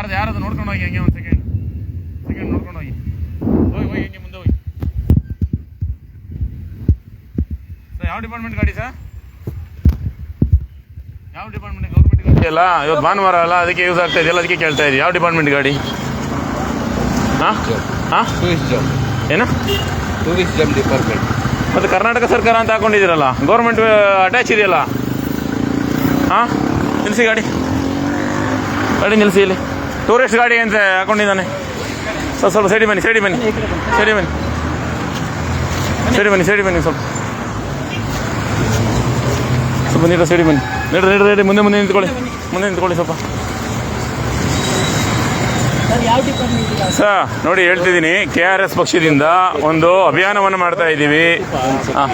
ಯಾರ್ದು ಯಾರದು ನೋಡ್ಕೊಂಡು ಹೋಗಿ ಹಂಗೆ ಒಂದು ಸೆಕೆಂಡ್ ಸೆಕೆಂಡ್ ನೋಡ್ಕೊಂಡು ಹೋಗಿ. ಹೋಗಿ ಹೋಗಿ ಹಿಂಗೆ ಮುಂದೆ ಹೋಗಿ. ಸರ್ ಯಾವ ಡಿಪಾರ್ಟ್ಮೆಂಟ್ ಗಾಡಿ ಸರ್? ಯಾವ ಡಿಪಾರ್ಟ್ಮೆಂಟ್ ಗೌರ್ಮೆಂಟ್ ಗಾಡಿ? ಅಲ್ಲ ಇವತ್ತು ಭಾನುವಾರ ಅಲ್ಲ ಅದಕ್ಕೆ ಯೂಸ್ ಆಗ್ತಾ ಇದೆಯಲ್ಲ ಅದಕ್ಕೆ ಕೇಳ್ತಾ ಇದ್ದೀವಿ ಯಾವ ಡಿಪಾರ್ಟ್ಮೆಂಟ್ ಗಾಡಿ? ಹಾಂ? ಹಾಂ? ಏನ? ಟೂರಿಸ್ಟ್ ಜಾಬ್ ಡಿಪಾರ್ಟ್ಮೆಂಟ್ ಮತ್ತು ಕರ್ನಾಟಕ ಸರ್ಕಾರ ಅಂತ ಹಾಕೊಂಡಿದ್ದೀರಲ್ಲ ಗೌರ್ಮೆಂಟ್ ಅಟ್ಯಾಚ್ ಇದೆಯಲ್ಲ? ಹಾಂ? ನಿಲ್ಸಿ ಗಾಡಿ. ಗಾಡಿ ನಿಲ್ಸಿ ಇಲ್ಲಿ. ಟೂರಿಸ್ಟ್ ಗಾಡಿ ಅಂತ ಹಾಕೊಂಡಿದ್ದಾನೆ. ಸ್ವಲ್ಪ ಸ್ವಲ್ಪ ಸೇಡಿ ಬನ್ನಿ ಸೇಡಿ ಬನ್ನಿ ಸೈಡಿ ಬನ್ನಿ. ಸೈಡಿ ಬನ್ನಿ ಸೇಡಿ ಬನ್ನಿ ಸ್ವಲ್ಪ. ಸ್ವಲ್ಪ ನೀಡ ಸೇಡಿ ಬನ್ನಿ. ನಡ್ರಿ ನಡ್ರಿ ನೀಡಿ ಮುಂದೆ ಮುಂದೆ ನಿಂತ್ಕೊಳ್ಳಿ. ಮುಂದೆ ನಿಂತ್ಕೊಳ್ಳಿ ಸ್ವಲ್ಪ. ಸರ್, ನೋಡಿ ಹೇಳ್ತಿದ್ದೀನಿ, ಕೆ ಆರ್ ಎಸ್ ಪಕ್ಷದಿಂದ ಒಂದು ಅಭಿಯಾನವನ್ನು ಮಾಡ್ತಾ ಇದ್ದೀವಿ. ಹಾಂ.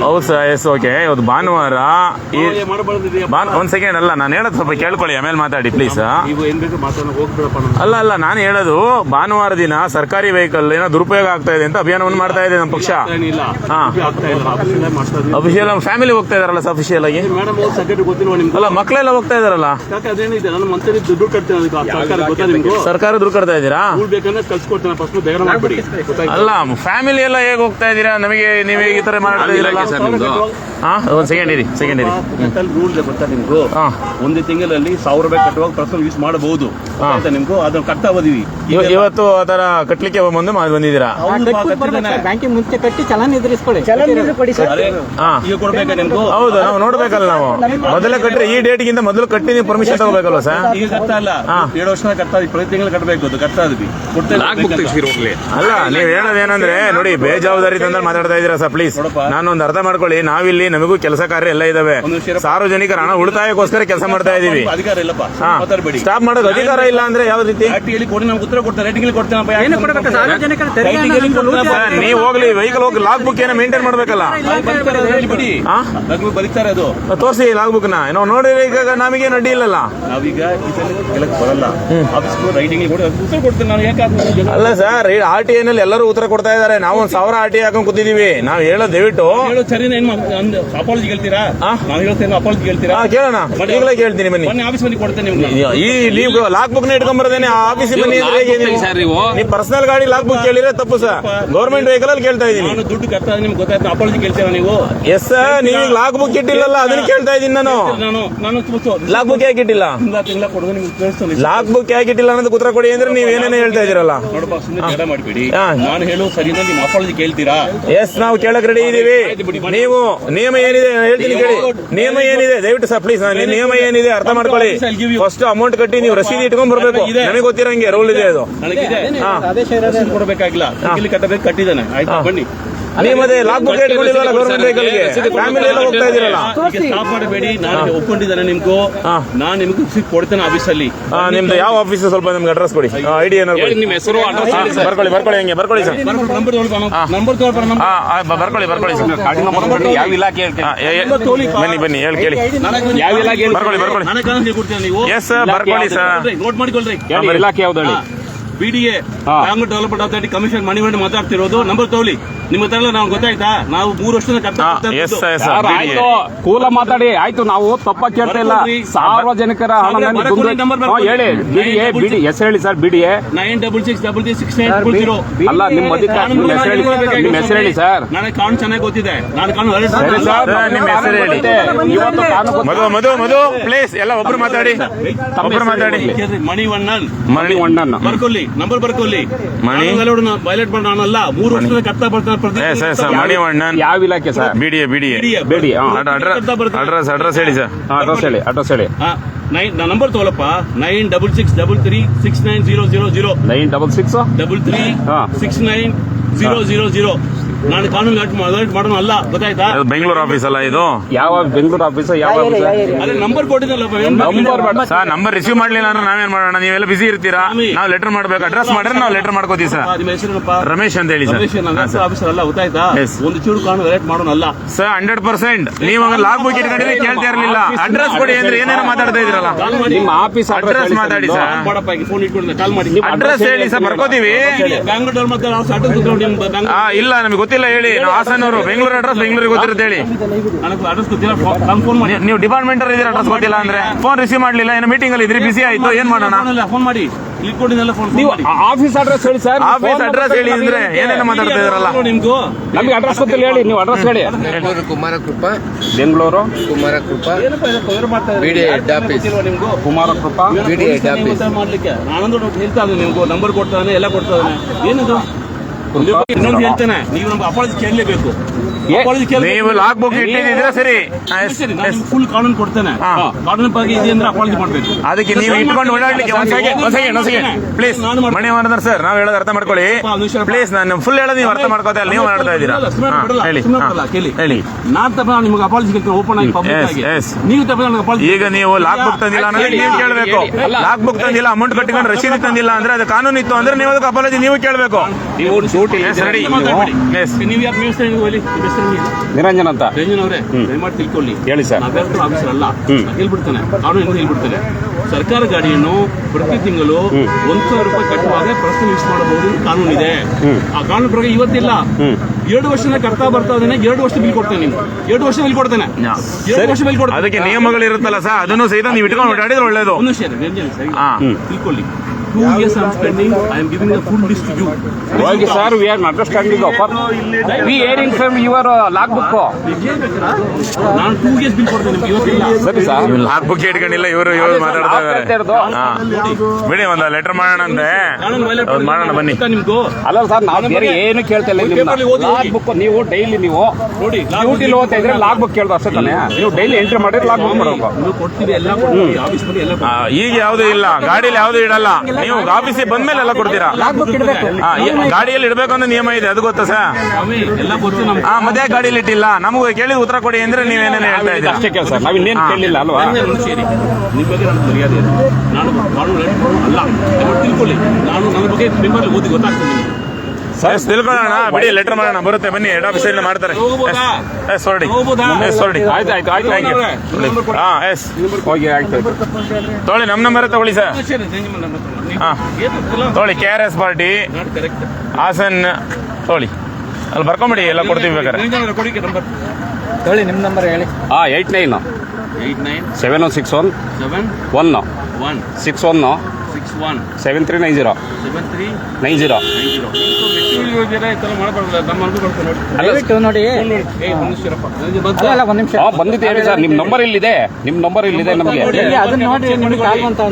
ಹೌದು ಸರ್ ಎಸ್ ಓಕೆ ಇವತ್ತು ಭಾನುವಾರ ಈ ಮಾಡಬಾರ್ದು ಭಾನ್ ಒಂದು ಸೆಕೆಂಡ್ ಅಲ್ಲ ನಾನು ಹೇಳೋದು ಸ್ವಲ್ಪ ಕೇಳ್ಕೊಳ್ಳಿ ಆಮೇಲೆ ಮಾತಾಡಿ ಪ್ಲೀಸ್ ಅಲ್ಲ ಅಲ್ಲ ನಾನು ಹೇಳೋದು ಭಾನುವಾರ ದಿನ ಸರ್ಕಾರಿ ವೆಹಿಕಲ್ ಏನೋ ದುರುಪಯೋಗ ಆಗ್ತಾ ಇದೆ ಅಂತ ಅಭಿಯಾನವನ್ನು ಮಾಡ್ತಾ ಇದೆ ನಮ್ಮ ಪಕ್ಷ. ಅಫಿಷಿಯಲ್ ಫ್ಯಾಮಿಲಿ ಹೋಗ್ತಾ ಇದಾರಲ್ಲ ಸರ್ ಅಫಿಷಿಯಲ್ ಆಗಿ? ಅಲ್ಲ ಮಕ್ಕಳೆಲ್ಲ ಹೋಗ್ತಾ ಇದಾರಲ್ಲ? ಸರ್ಕಾರ ಗೊತ್ತಾ ನಿಮ್ಗೆ? ಸರ್ಕಾರ ದುಡ್ಡು ಕಟ್ತಾ ಇದ್ದೀರಾ? ಅಲ್ಲ ಫ್ಯಾಮಿಲಿ ಎಲ್ಲ ಹೇಗೆ ಹೋಗ್ತಾ ಇದ್ದೀರಾ? ನಮಗೆ ನೀವೇ ಈ ತರ ಮಾಡ್ತಾ ಇದ್ದೀರಲ್ಲ? ಹಾ? ಒಂದು ಸೆಕೆಂಡ್ ಇರಿ ಸೆಕೆಂಡ್ ಇರಿ. ರೂಲ್ ಗೊತ್ತಾ ನಿಮ್ಗೂ? ಒಂದು ತಿಂಗಳಲ್ಲಿ ಸಾವಿರ ರೂಪಾಯಿ ಕಟ್ಟುವಾಗ ಪರ್ಸನಲ್ ಯೂಸ್ ಮಾಡಬಹುದು. ಆಯ್ತಾ ನಿಮ್ಗೂ? ಅದನ್ನ ಕಟ್ತಾ ಹೋದಿವಿ. ಇವ- ಇವತ್ತು ಅದರ ಕಟ್ಲಿಕ್ಕೆ ಬಂದು ಮಾ- ಬಂದಿದ್ದೀರಾ? ಬ್ಯಾಂಕಿಂಗ್ ಮುಂಚೆ ಕಟ್ಟಿ ಚಲನ್ ಎದುರಿಸ್ಕೊಳ್ಳಿ. ಈಗ ಕೊಡ್ಬೇಕಾ ನಿಮ್ಗೂ? ಹೌದು ನಾವು ನೋಡ್ಬೇಕಲ್ಲ ನಾವು. ಮೊದಲೇ ಕಟ್ಟ್ರೆ ಈ ಡೇಟ್ಗಿಂತ ಮೊದಲು ಕಟ್ಟಿ ನೀವು ಪರ್ಮಿಷನ್ ತಗೋಬೇಕಲ್ವ ಸರ್? ಈಗ ಕಟ್ತಾ ಇಲ್ಲ. ವರ್ಷ ಕಟ್ತಾ ಪ್ರತಿ ತಿಂಗಳು ಕಟ್ಟಬೇಕು ಅದು. ಕಟ್ತಾ ಇದ್ವಿ. ಅಲ್ಲ ನೀವ್ ಹೇಳೋದೇನಂದ್ರೆ ನೋಡಿ ಬೇಜವಾಬ್ದಾರಿ ತಂದ್ರೆ ಮಾತಾಡ್ತಾ ಇದೀರಾ ಸರ್ ಪ್ಲೀಸ್. ನಾನೊಂದು ಅರ್ಥ ಮಾಡ್ಕೊಳ್ಳಿ. ನಾವಿಲ್ಲಿ ನಮಗೂ ಕೆಲಸ ಕಾರ್ಯ ಎಲ್ಲ ಇದಾವೆ. ಸಾರ್ವಜನಿಕರ ಹಣ ಉಳಿತಾಯಕ್ಕೋಸ್ಕರ ಕೆಲಸ ಮಾಡ್ತಾ ಇದೀವಿ ಅಧಿಕಾರ ಇಲ್ಲಪ್ಪ. ಮಾತಾಡಬೇಡಿ. ಸ್ಟಾಪ್ ಮಾಡೋದು ಅಧಿಕಾರ ಇಲ್ಲ ಅಂದ್ರೆ ಯಾವ ರೀತಿ? ನೀವು ಕೊಡಿ ನಮ್ಗೆ ಉತ್ತರ ಕೊಡ್ತಾರೆ. ರೇಟಿಂಗ್ ಕೊಡ್ತೇನೆ ಏನು ಕೊಡಬೇಕು ಸಾರ್ವಜನಿಕರ ತೆರಿಗೆ ಹಣ ನಮ್ಗೆ ಲೂಟಿ ಸರ್, ನೀವ್ ಹೋಗ್ಲಿ ವೆಹಿಕಲ್ ಹೋಗಿ ಲಾಗ್ ಬುಕ್ ಏನೋ ಮೇಂಟೈನ್ ಮಾಡ್ಬೇಕಲ್ಲ? ಬಿಡಿ. ಹಾ ನಗಲು ಬರೀತಾರೆ ಅದು. ತೋರಿಸಿ ಲಾಗ್ ಬುಕ್ನ. ಏನೋ ನೋಡಿದ್ರೆ ಈಗ ನಮಗೆ ಅಡ್ಡಿ ಇಲ್ಲಲ್ಲ? ನಾವೀಗ ಇದರಲ್ಲಿ ಬರಲ್ಲ. ಆಫೀಸ್ಗೆ ರೈಟಿಂಗ್ ಕೊಡಿ ಅದಕ್ಕೆ ಉತ್ತರ ಕೊಡ್ತೇನೆ ನಾನು. ಯಾಕೆ ಅಲ್ಲ ಸರ್ ಆರ್ ಟಿ ನಲ್ಲಿ ಎಲ್ಲರೂ ಉತ್ತರ ಕೊಡ್ತಾ ಇದಾರೆ ನಾವು ಒಂದ್ ಸಾವಿರ ಆರ್ ಟಿ ಹಾಕೊಂಡ್ ಕೂತಿದೀವಿ. ನಾವ್ ಹೇಳೋ ದಯವಿಟ್ಟು ಹೇಳೋ ಸರಿನ ಏನ್ ಅಪಾಲಜಿ ಹೇಳ್ತೀರಾ ನಾನು ನಾವು ಹೇಳ್ತೇನೆ ಅಪಾಲಜಿ ಹೇಳ್ತೀರಾ ಕೇಳೋಣ. ಈಗಲೇ ಕೇಳ್ತೀನಿ ಬನ್ನಿ ಆಫೀಸ್ ಬನ್ನಿ ಕೊಡ್ತೇನೆ ನಿಮ್ಗೆ ಈ ಲೀವ್ ಲಾಕ್ ಬುಕ್ನ ಇಟ್ಕೊಂಡ್ಬರದೇನೆ ಆಫೀಸ್ ಬನ್ನಿ ಅಂದ್ರೆ ಹೇಗೆ ನೀವು? ನೀವು. ಪರ್ಸನಲ್ ಗಾಡಿ ಲಾಕ್ ಬುಕ್ ಕೇಳಿದ್ರೆ ತಪ್ಪು ಸರ್ ಗೌರ್ಮೆಂಟ್ ವೆಹಿಕಲ್ ಅಲ್ಲಿ ಕೇಳ್ತಾ ಇದೀನಿ ನಾನು ದುಡ್ಡು ಕಟ್ಟ ನಿಮ್ಗೆ ಗೊತ್ತಾಯ್ತು ಅಪಾಲಜಿ ಕೇಳ್ತೀರಾ ನೀವು? ಎಸ್ ಸರ್ ನೀವು ಲಾಕ್ ಬುಕ್ ಇಟ್ಟಿಲ್ಲಲ್ಲ ಅದನ್ನ ಕೇಳ್ತಾ ಇದೀನಿ ನಾನು. ನಾನು. ಲಾಕ್ ಬುಕ್ ಯಾಕೆ ಇಟ್ಟಿಲ್ಲ? ಲಾಕ್ ಬುಕ್ ಯಾಕೆ ಇಟ್ಟಿಲ್ಲ ಅನ್ನೋದು ಉತ್ತರ ಕೊಡಿ ಅಂದ್ರೆ ನೀವ್ ಏನೇನೋ ಹೇಳ್ತಾ ಇದೀರಲ್ಲ ನೋಡಪ್ಪ ಸುಮ್ಮನೆ ಮಾಡಬೇಡಿ. ನಾನು ಹೇಳೋ ಸರಿ ನಿಮ್ಮ ಅಪಾಲಜಿ ಕೇಳ್ತೀರಾ? ಎಸ್ ನಾವು ಕೇಳಕ್ ರೆಡಿ ಇದೀವಿ ನೀವು ನಿಯಮ ಏನಿದೆ ಹೇಳ್ತೀನಿ ಕೇಳಿ. ನಿಯಮ ಏನಿದೆ? ದಯವಿಟ್ಟು ಸರ್ ಪ್ಲೀಸ್ ನಿಯಮ ಏನಿದೆ ಅರ್ಥ ಮಾಡ್ಕೊಳ್ಳಿ. ಫಸ್ಟ್ ಅಮೌಂಟ್ ಕಟ್ಟಿ ನೀವು ರಸೀದಿ ಇಟ್ಕೊಂಡ್ ಬರ್ಬೇಕು. ನಮಗೆ ಗೊತ್ತಿರಂಗೆ ರೂಲ್ ಇದೆ ಅದು. ಕಟ್ಟಬೇಕು ಕಟ್ಟಿದ್ದಾನೆ. ಆಯ್ತಾ ಬನ್ನಿ. ನೀವು ಅದೇ ಲಾಕ್ ಬುಕ್ ಇಟ್ಕೊಂಡಿಲ್ವಲ್ಲ ಗೌರ್ಮೆಂಟ್ ವೆಹಿಕಲ್ಗೆ ಫ್ಯಾಮಿಲಿ ಎಲ್ಲ ಹೋಗ್ತಾ ಇದೀರಲ್ಲ ಸ್ಟಾಪ್ ಮಾಡಬೇಡಿ ನಾನು ಒಪ್ಕೊಂಡಿದ್ದಾನೆ ನಿಮ್ಗೂ. ಹಾ. ನಾನು ನಿಮ್ಗೆ ಸಿಕ್ ಕೊಡ್ತೇನೆ ಆಫೀಸಲ್ಲಿ. ಅಲ್ಲಿ ನಿಮ್ದು ಯಾವ ಆಫೀಸ್ ಸ್ವಲ್ಪ ನಿಮ್ಗೆ ಅಡ್ರೆಸ್ ಕೊಡಿ. ಐಡಿ ಏನಾದ್ರು ಕೊಡಿ. ನಿಮ್ಮ ಹೆಸರು ಅಡ್ರೆಸ್ ಬರ್ಕೊಳ್ಳಿ ಬರ್ಕೊಳ್ಳಿ ಹಂಗೆ ಬರ್ಕೊಳ್ಳಿ ಸರ್. ನಂಬರ್ ನಂಬರ್ ಬರ್ಕೊಳ್ಳಿ ಬರ್ಕೊಳ್ಳಿ ಸರ್. ಯಾವ ಇಲಾಖೆ ಹಾ, ಏ- ಏ- ಬನ್ನಿ ಬನ್ನಿ ಹೇಳಿ ಕೇಳಿ. ಯಾವ ಇಲಾಖೆ ಬರ್ಕೊಳ್ಳಿ, ಬರ್ಕೊಳ್ಳಿ. ಎಸ್ ಸರ್ ಬರ್ಕೊಳ್ಳಿ ಸರ್ ನೋಟ್ ಮಾಡಿಕೊಳ್ಳ್ರಿ ಇಲಾಖೆ ಯಾವ್ದು B D A Bangalore development authority commission ಮಣಿಮಂಡಿ ಮಾತಾಡ್ತಿರೋದು. ನಂಬರ್ ತೋಲಿ ನಿಮ್ಮ ಹತ್ರ ನಾವು ಗೊತ್ತಾಯ್ತಾ? ನಾವು ಮೂರು ವರ್ಷದ ಕಟ್ಟ ಎಸ್ ಎಸ್ ಸರ್ ಆಯ್ತು? ಕೂಲ ಮಾತಾಡಿ. ಆಯ್ತು ನಾವು ತಪ್ಪ ಕೇಳ್ತಾ ಇಲ್ಲ. ಸಾರ್ವಜನಿಕರ ಹೇಳಿ. ಬಿಡಿ ಬಿಡಿ. ಹೆಸರು ಹೇಳಿ ಸರ್ ಬಿಡಿ A. Nine double six double three six nine double zero ಅಲ್ಲ ನಿಮ್ಮ ಅಧಿಕಾರ ನಿಮ್ಮ ಹೆಸರು ಹೇಳಿ ನಿಮ್ಮ ಹೆಸರು ಹೇಳಿ ಸರ್. ನನಗೆ ಕಾನೂನು ಚೆನ್ನಾಗಿ ಗೊತ್ತಿದೆ. ನಾನು ಕಾನೂನು ಸರಿ ನಿಮ್ಮ ಹೆಸರು ಹೇಳಿ. ಇವತ್ತು ಕಾನೂನು ಮಧು ಮಧು ಮಧು ಪ್ಲೀಸ್ ಎಲ್ಲ ಒಬ್ರು ಮಾತಾಡಿ. ಒಬ್ರು ಮಾತಾಡಿ. ಮಣಿ ಮಣಿವಣ್ಣನ್. ಮಣಿ ಅಣ್ಣನ ಬರ್ಕೊಳ್ಳಿ. ನಂಬರ್ ಬರ್ಕೊಳ್ಳಿ ಮಣಿ? ವೈಲೇಟ್ ಮಾಡೋ ಅಲ್ಲ ಮೂರು ವರ್ಷದ ಕರ್ತಾ ಬರ್ತಾನೆ ಮಣಿ ಎಸ್ ಯಾವ ಇಲಾಖೆ ಸರ್? ಬಿಡಿ ಬಿಡಿ. ಬಿಡಿ ಅಡ್ರೆಸ್ ಅಡ್ರೆಸ್ ಹೇಳಿ ಸರ್. ಅಡ್ರೆಸ್ ಹೇಳಿ ಅಡ್ರೆಸ್ ಹೇಳಿ. Nine number ತಗೊಳಪ್ಪ. Nine double six double three six nine zero zero zero. Nine double six? Double three ಹಾ. Six nine zero zero zero. ನಾನು ಕಾನೂನು ಅಲರ್ಟ್ ಮಾಡೋಣ ಅಲ್ಲ ಗೊತ್ತಾಯ್ತಾ? ಅದು ಬೆಂಗಳೂರು ಆಫೀಸ್ ಅಲ್ಲ ಇದು? ಯಾವ ಬೆಂಗಳೂರು ಆಫೀಸ್ ಯಾವ ಆಫೀಸ್ ಅದೇ ನಂಬರ್ ಕೊಟ್ಟಿದ್ದಲ್ಲಪ್ಪ ಏನ್ ನಂಬರ್ ಸರ್ ನಂಬರ್ ರಿಸೀವ್ ಮಾಡ್ಲಿಲ್ಲ ಅಂದ್ರೆ ನಾವೇನ್ ಮಾಡೋಣ? ನೀವೆಲ್ಲ ಬಿಸಿ ಇರ್ತೀರಾ? ನಾವು ಲೆಟರ್ ಮಾಡ್ಬೇಕು. ಅಡ್ರೆಸ್ ಮಾಡ್ರೆ ನಾವು ಲೆಟರ್ ಮಾಡ್ಕೋತೀವಿ ಸರ್ ನಿಮ್ಮ ಹೆಸರೇನಪ್ಪ? ರಮೇಶ್ ಅಂತ ಹೇಳಿ ರಮೇಶ್ ಸರ್ ಆಫೀಸರ್ ಅಲ್ಲ ಗೊತ್ತಾಯ್ತಾ. ಒಂದು ಚೂರು ಕಾನೂನು ಅಲರ್ಟ್ ಮಾಡೋಣ ಅಲ್ಲ. ಸರ್ ಹಂಡ್ರೆಡ್ ಪರ್ಸೆಂಟ್ ನೀವು ಹಂಗ ಲಾಗ್ ಬುಕ್ ಇಟ್ಕೊಂಡಿದ್ರೆ ಕೇಳ್ತಾ ಇರ್ಲಿಲ್ಲ. ಅಡ್ರೆಸ್ ಕೊಡಿ ಅಂದ್ರೆ ಏನೇನೋ ಮಾತಾಡ್ತಾ ಇದ್ರಲ್ಲ ಕಾಲ್ ಮಾಡಿ. ನಿಮ್ಮ ಆಫೀಸ್ ಅಡ್ರೆಸ್ ಮಾತಾಡಿ ಸರ್ ಮಾಡಪ್ಪ ಈಗ ಫೋನ್ ಇಟ್ಕೊಂಡು ಕಾಲ್ ಮಾಡಿ. ಅಡ್ರೆಸ್ ಹೇಳಿ ಸರ್ ಬರ್ಕೋತೀವಿ. ಬ್ಯಾಂಗ್ಳೂರ್ ಮತ್ತೆ ನಾವು ಸಟಲ್ ನಿಮ್ ಆ ಇಲ್ಲ ನಮಗೆ ಗೊತ್ತಿಲ್ಲ ಹೇಳಿ. ನಾವು ಹಾಸನವರು. ಬೆಂಗಳೂರು ಅಡ್ರೆಸ್ ಬೆಂಗಳೂರಿಗೆ ಗೊತ್ತಿರುತ್ತೆ ಹೇಳಿ. ನನಗೆ ಅಡ್ರೆಸ್ ಗೊತ್ತಿಲ್ಲ ನಾನು ಫೋನ್ ಮಾಡಿ ನೀವು ಡಿಪಾರ್ಟ್ಮೆಂಟ್ ಇದ್ರೆ ಅಡ್ರೆಸ್ ಗೊತ್ತಿಲ್ಲ ಅಂದ್ರೆ? ಫೋನ್ ರಿಸೀವ್ ಮಾಡ್ಲಿಲ್ಲ. ಏನೋ ಮೀಟಿಂಗ್ ಅಲ್ಲಿ ಇದ್ರಿ ಬಿಸಿ ಆಯ್ತು. ಏನ್ ಮಾಡೋಣ? ಫೋನ್ ಮಾಡಿ. ಇಟ್ಕೊಂಡಿದ್ದೆಲ್ಲ ಫೋನ್ ನೀವು ಆಫೀಸ್ ಅಡ್ರೆಸ್ ಹೇಳಿ ಸರ್ ಆಫೀಸ್ ಅಡ್ರೆಸ್ ಹೇಳಿ ಅಂದ್ರೆ ಏನೇನು ಮಾತಾಡ್ತಾ ಇದ್ರಲ್ಲ? ನಿಮ್ಗೂ. ನಮ್ಗೆ ಅಡ್ರೆಸ್ ಗೊತ್ತಿಲ್ಲ ಹೇಳಿ. ನೀವು ಅಡ್ರೆಸ್ ಹೇಳಿ. ಬೆಂಗಳೂರು ಕುಮಾರಕೃಪಾ. ಬೆಂಗಳೂರು. ಕುಮಾರಕೃಪಾ. ಏನಪ್ಪ ಇದು cover ಮಾಡ್ತಾ ಇದ್ದೀರಿ? ಬಿಡಿ ಹೆಡ್ ಆಫೀಸ್. ನಿಮ್ಗೂ? ಕುಮಾರಕೃಪಾ. ಬಿಡಿ ಹೆಡ್ ಆಫೀಸ್. ಮಾಡ್ಲಿಕ್ಕೆ. ನಾನಂದ್ರೆ ಹೇಳ್ತಾ ಇದ್ದೀನಿ ನಿಮ್ಗೂ. ನಂಬರ್ ಕೊಡ್ತಾನೆ ಎಲ್ಲ ಕೊಡ್ತಾನೆ. ಏನಿದು? ಇನ್ನೊಂದು ಹೇಳ್ತೇನೆ. ನೀವು ನಮ್ಗೆ ಅಪಾಲಜಿ ಕೇಳಲೇಬೇಕು. ನೀವು ಲಾಕ್ ಬುಕ್ ಇಟ್ಟಿದ್ರೆ ಸರಿ? ಸರಿ ಫುಲ್ ಕಾನೂನು ಕೊಡ್ತೇನೆ. ಕಾನೂನು ಬಗ್ಗೆ ಇದೆ ಅಂದ್ರೆ ಅಪಾಲಜಿ ಮಾಡ್ಬೇಕು. ಅದಕ್ಕೆ ನೀವು ಇಟ್ಕೊಂಡು ಓಡಾಡ್ಲಿಕ್ಕೆ ಒಂದ್ ಸೆಕೆಂಡ್ ಒಂದ್ ಸೆಕೆಂಡ್ ಒಂದ್ ಸೆಕೆಂಡ್ ಪ್ಲೀಸ್ ನಾನು. ಮಣಿ ವರ್ಧನ್ ಸರ್ ನಾವು ಹೇಳೋದು ಅರ್ಥ ಮಾಡ್ಕೊಳ್ಳಿ. ಪ್ಲೀಸ್ ನಾನು ಫುಲ್ ಹೇಳೋದು ನೀವು ಅರ್ಥ ಮಾಡ್ಕೋತಾ ಇಲ್ಲ ನೀವು ಮಾಡ್ತಾ ಇದ್ದೀರಾ? ಹಾ, ಹೇಳಿ. ಹೇಳಿ. ನಾನ್ ತಪ್ಪ ನಾನು ನಿಮ್ಗೆ ಅಪಾಲಜಿ ಕೇಳ್ತೇನೆ ಓಪನ್ ಆಗಿ ಪಬ್ಲಿಕ್ ಆಗಿ. ನೀವು ತಪ್ಪ ನನಗೆ ಅಪಾಲಜಿ ಈಗ ನೀವು ಲಾಕ್ ಬುಕ್ ತಂದಿಲ್ಲ ಅನ್ನೋದಕ್ಕೆ ನೀವು ಕೇಳಬೇಕು. ಲಾಕ್ ಬುಕ್ ತಂದಿಲ್ಲ ಅಮೌಂಟ್ ಕಟ್ಟಿಕೊಂಡು ರಸೀದಿ ತಂದಿಲ್ಲ ಅಂದ್ರೆ ಅದು ಕಾನೂನು ಇತ್ತು ಅಂದ್ರೆ ನೀವು ಅದಕ್ಕೆ ಅಪಾಲಜಿ ನೀವು ಕೇಳಬೇಕು. ನೀವು ಡ್ಯೂಟಿ ನಿರಂಜನ್ ಅಂತ. ರಂಜನ್ ಅವರೇ ದಯಮಾಡಿ ತಿಳ್ಕೊಳ್ಳಿ. ಹೇಳಿ ಸರ್. ಆಫೀಸರ್ ಅಲ್ಲ ಹೇಳ್ಬಿಡ್ತಾನೆ. ಹೇಳ್ಬಿಡ್ತೇನೆ ಎಂದು ಹೇಳ್ಬಿಡ್ತಾನೆ? ಸರ್ಕಾರ ಗಾಡಿಯನ್ನು ಪ್ರತಿ ತಿಂಗಳು ಒಂದ್ ಸಾವಿರ ರೂಪಾಯಿ ಕಟ್ಟುವಾಗ ಪ್ರಶ್ನೆ ಯೂಸ್ ಮಾಡಬಹುದು ಕಾನೂನು ಇದೆ. ಆ ಕಾನೂನು ಪ್ರಕಾರ ಇವತ್ತಿಲ್ಲ. ಎರಡು ವರ್ಷದ ಕಟ್ತಾ ಬರ್ತಾ ಇದ್ದಾನೆ ಎರಡು ವರ್ಷ ಬಿಲ್ ಕೊಡ್ತೇನೆ ನೀವು ಎರಡು ವರ್ಷ ಬಿಲ್ ಕೊಡ್ತೇನೆ. ಎರಡು ವರ್ಷ ಬಿಲ್ ಕೊಡ್ತೇನೆ. ಅದಕ್ಕೆ ನಿಯಮಗಳು ಇರುತ್ತಲ್ಲ ಸರ್ ಅದನ್ನು ಸಹಿತ ನೀವು ಇಟ್ಕೊಂಡು ಓಡಾಡಿದ್ರೆ ಒಳ್ಳೇದು. ಒಂದು ನಿಮಿಷ ಇರಿ, Ranjan years years I am spending I am giving the full list you okay sir we are understanding for we airing from your log book ನಾನು ಟೂ ಇಯರ್ಸ್ ಬಿಲ್ ಕೊಡ್ತೀನಿ ನಿಮ್ಗೆ ಇವತ್ತಿಲ್ಲ ಸರಿ ಸರ್ ಲಾಕ್ ಬುಕ್ ಇಟ್ಕೊಂಡಿಲ್ಲ ಇವರು ಇವರು ಮಾತಾಡ್ತಾ ಇದ್ದಾರೆ. ಹಾ. ಬಿಡಿ ಒಂದು ಲೆಟರ್ ಮಾಡೋಣ ಅಂತೆ ಮಾಡೋಣ ಬನ್ನಿ. ನಿಮ್ಗೂ. ಅಲ್ಲ ಸರ್ ನಾವು ಬೇರೆ ಏನು ಕೇಳ್ತಾ ಇಲ್ಲ ಲಾಕ್ ಬುಕ್ ನೀವು ಡೈಲಿ ನೀವು ನೋಡಿ ಡ್ಯೂಟಿ ಹೋಗ್ತಾ ಇದ್ರೆ ಲಾಕ್ ಬುಕ್ ಕೇಳ್ದು ಅಷ್ಟೇ ತಾನೇ. ನೀವು ಡೈಲಿ ಎಂಟ್ರಿ ಮಾಡಿದ್ರೆ ಲಾಕ್ ಬುಕ್ ಮಾಡಬೇಕು ನೀವು ಕೊಡ್ತೀವಿ ಎಲ್ಲ ಕೊಡ್ತೀವಿ ಆಫೀಸ್ ಬಂದು ಎಲ್ಲ ಆ, ಈಗ ಯಾವುದೂ ಇಲ್ಲ ಗಾಡಿಲಿ ಯಾವುದೂ ಇಡಲ್ಲ. ನೀವು ಆಫೀಸಿಗೆ ಬಂದ್ಮೇಲೆ ಎಲ್ಲ ಕೊಡ್ತೀರಾ? ಲಾಕ್ ಬುಕ್ ಇಡಬೇಕು ಆ, ಗಾಡಿಯಲ್ಲಿ ಇಡಬೇಕು ಅನ್ನೋ ನಿಯಮ ಇದೆ ಅದು ಗೊತ್ತಾ ಸರ್? ಹಾ ಮತ್ತೆ ಯಾಕ್ ಗಾಡಿಯಲ್ಲಿ ಇಟ್ಟಿಲ್ಲ. ನಮಗೆ ಕೇಳಿದ ಉತ್ತರ ಕೊಡಿ ಅಂದ್ರೆ ನೀವೇನೇನು ಹೇಳ್ತಾ ಇದ್ದೀರಾ? ಅಷ್ಟೇ ಕೆಲಸ ನಾವು ಇನ್ನೇನು ಹಾ. ಕೇಳಲಿಲ್ಲ ಅಲ್ವಾ? ಒಂದೇ ಒಂದು ಸೇರಿ. ನಿಮ್ಮ ಬಗ್ಗೆ ನನಗೆ ಮರ್ಯಾದೆ ಇದೆ. ನಾನು ಕಾನೂನು ಹೇಳ್ಕೊಂಡು ಅಲ್ಲ ದಯವಿಟ್ಟು ತಿಳ್ಕೊಳ್ಳಿ. ನಾನು ನನ್ನ ಬಗ್ಗೆ ಪೇಪರ್ ಓದಿ ಗೊತ್ತಾಗ್ತದೆ ನಿಮ್ಗೆ. ಎಸ್ ತಿಳ್ಕೊಳ್ಳೋಣ. ಬಿಡಿ ಲೆಟರ್ ಮಾಡೋಣ. ಬರುತ್ತೆ. ಬನ್ನಿ ಹೆಡ್ ಆಫೀಸ್ ಮಾಡ್ತಾರೆ? ಎಸ್ ಹೊರಡಿ? ಎಸ್ ಹೊರಡಿ. ಆಯ್ತು ಆಯ್ತು ಆಯ್ತು. Thank you number yes. Okay ಆಯ್ತು ತೊಗೊಳ್ಳಿ ನಮ್ಮ ನಂಬರ್ ತಗೊಳ್ಳಿ ಸರ್. ಹಾ. ತೊಗೊಳ್ಳಿ K R S party Hassan ತೊಗೊಳ್ಳಿ. ಅಲ್ಲಿ ಬರ್ಕೊಂಬಿಡಿ ಎಲ್ಲ ಕೊಡ್ತೀವಿ ಬೇಕಾದ್ರೆ. ಹೇಳಿ ನಿಮ್ಮ ನಂಬರ್ ಹೇಳಿ. ಹಾಂ eight nine eight nine seven one six one seven one one six one six one seven three nine zero seven three nine zero nine zero ಯೋಜನೆ ಈ ಥರ ಮಾಡಬಾರ್ದು ನೋಡಿ. ದಯವಿಟ್ಟು. ಅಲ್ಲ ಅಲ್ಲ ಒಂದ್ ನಿಮಿಷ. ಹಾಂ ಬಂದಿದೆ ಹೇಳಿ ಸರ್. ನಿಮ್ಮ ನಂಬರ್ ಇಲ್ಲಿದೆ. ನಿಮ್ಮ ನಂಬರ್ ಇಲ್ಲಿದೆ ನಮಗೆ. ಅದನ್ನ ನೋಡಿ ನಿಮ್ಗೆ ಕಾಲ್ ಅಂತ.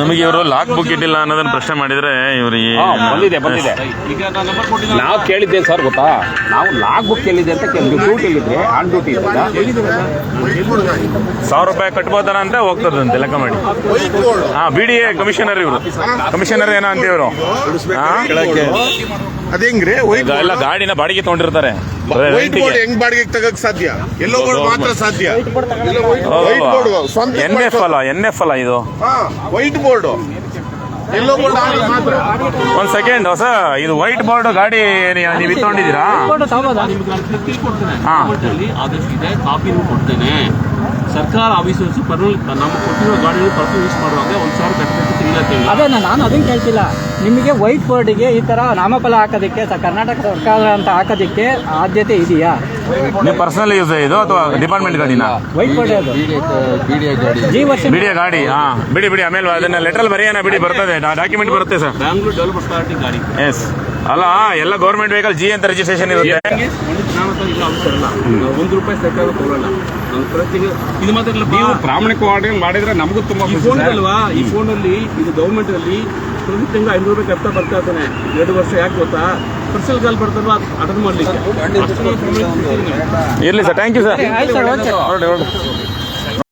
ನಮಗೆ ಇವರು ಲಾಕ್ ಬುಕ್ ಇಟ್ಟಿಲ್ಲ ಅನ್ನೋದನ್ನ ಪ್ರಶ್ನೆ ಮಾಡಿದ್ರೆ ಇವರು ಹಾಂ ಬಂದಿದೆ ಬಂದಿದೆ. ಈಗ ನಾನು ನಂಬರ್ ಕೊಟ್ಟಿದ್ದೆ ನಾವು ಕೇಳಿದ್ದೆ ಸರ್ ಗೊತ್ತಾ? ನಾವು ಲಾಕ್ ಬುಕ್ ಎಲ್ಲಿದೆ ಅಂತ ಕೇಳಿದ್ವಿ. ಎಲ್ಲಿದೆ? ಆನ್ ಡ್ಯೂಟಿ ಇದ್ದಾಗ ಸಾವಿರ ರೂಪಾಯಿ ಕಟ್ಬೋದಾರ ಅಂತ ಹೋಗ್ತದಂತೆ ಲೆಕ್ಕ ಮಾಡಿ. ಹಾ ಬಿ ಡಿ ಎ ಕಮಿಷನರ್ ಇವರು. ಕಮಿಷನರ್ ಏನೋ ಅಂತ ಇವರು ಅದೇಂಗ್ರಿ ವೈಟ್ ಎಲ್ಲ ಗಾಡಿನ ಬಾಡಿಗೆ ತಗೊಂಡಿರ್ತಾರೆ. ವೈಟ್ ಬೋರ್ಡ್ ಹೆಂಗ್ ಬಾಡಿಗೆ ತಗಕ್ ಸಾಧ್ಯ? ಎಲ್ಲೋ ಬೋರ್ಡ್ ಮಾತ್ರ ಸಾಧ್ಯ? ವೈಟ್ ಬೋರ್ಡ್ ಸ್ವಂತ ಎನ್ ಎಫ್ ಅಲ್ಲ ಎನ್ ಎಫ್ ಅಲ್ಲ ಇದು ವೈಟ್ ಬೋರ್ಡ್ ಎಲ್ಲೋ ಬೋರ್ಡ್ ಮಾತ್ರ. ಒಂದ್ ಸೆಕೆಂಡ್ ಹೊಸ ಇದು ವೈಟ್ ಬೋರ್ಡ್ ಗಾಡಿ ನೀವು ತಿಳ್ಕೊಡ್ತೇನೆ ಹಾ. ಆದಷ್ಟು ಇದೆ ಕಾಪಿನೂ ಕೊಡ್ತೇನೆ. ಸರ್ಕಾರ ಆಫೀಸರ್ಸ್ ಪರ್ಸನಲ್ ನಮ್ಮ ಕೊಟ್ಟಿರೋ ಗಾಡಿ ಪರ್ಸನಲ್ ಯೂಸ್ ಮಾಡುವಾಗ ಒಂದ್ ಸಾವಿರ ಕಟ್ಟಬೇಕು ತಿಂಗಳ ತಿಂಗಳ ಅದೇ ನಾನು ಅದನ್ನ ಕೇಳ್ತಿಲ್ಲ. ನಿಮಗೆ ವೈಟ್ ಬೋರ್ಡಿಗೆ ಈ ತರ ನಾಮಫಲ ಹಾಕೋದಕ್ಕೆ ಕರ್ನಾಟಕ ಸರ್ಕಾರ ಅಂತ ಹಾಕೋದಕ್ಕೆ ಆದ್ಯತೆ ಇದೆಯಾ? ನೀವು ಪರ್ಸನಲ್ ಯೂಸ್ ಇದು ಅಥವಾ ಡಿಪಾರ್ಟ್ಮೆಂಟ್ ಗಾಡಿನ? ವೈಟ್ ಬೋರ್ಡ್ ಅದು ಬಿಡಿ ಗಾಡಿ. ಜಿ ವರ್ಷ ಬಿಡಿ. ಗಾಡಿ ಹಾ. ಬಿಡಿ ಬಿಡಿ ಆಮೇಲೆ ಅದನ್ನ ಲೆಟರ್ ಬರೆಯೋಣ ಬಿಡಿ ಬರ್ತದೆ. ಡಾಕ್ಯುಮೆಂಟ್ ಬರುತ್ತೆ ಸರ್. ಬ್ಯಾಂಗ್ಳೂರ್ ಡೆವಲಪ್ಮೆಂಟ್ ಅಥಾರಿಟಿ ಗಾಡಿ. ಎಸ್ ಅಲ್ಲ ಎಲ್ಲ ಗೌರ್ಮೆಂಟ್ ವೆಹಿಕಲ್ ಜಿ ಅಂತ ರಿಜಿಸ್ಟ್ರೇಷನ್ ಇರುತ್ತೆ. ಒಂದು ರೂಪಾಯಿ ಸರ್ಕಾರ ತಗೊಳ್ಳಲ್ಲ ಇದು ಮಾತ್ರ ನೀವು ಪ್ರಾಮಾಣಿಕವಾಗಿ ಮಾಡಿದ್ರೆ ನಮಗೂ ತುಂಬಾ ಈ ಫೋನ್ ಅಲ್ವಾ? ಈ ಫೋನ್ ಅಲ್ಲಿ ಇದು ಗೌರ್ಮೆಂಟ್ ಅಲ್ಲಿ ಪ್ರತಿ ತಿಂಗಳು ಐನೂರು ರೂಪಾಯಿ ಕಟ್ತಾ ಬರ್ತಾ ಇದ್ದಾನೆ. ಎರಡು ವರ್ಷ ಯಾಕೆ ಗೊತ್ತಾ? ಪರ್ಸಲ್ ಕಾಲ್ ಬರ್ತಲ್ವಾ? ಅದನ್ನ ಮಾಡ್ಲಿಕ್ಕೆ. ಇರ್ಲಿ ಸರ್ ಥ್ಯಾಂಕ್ ಯು ಸರ್.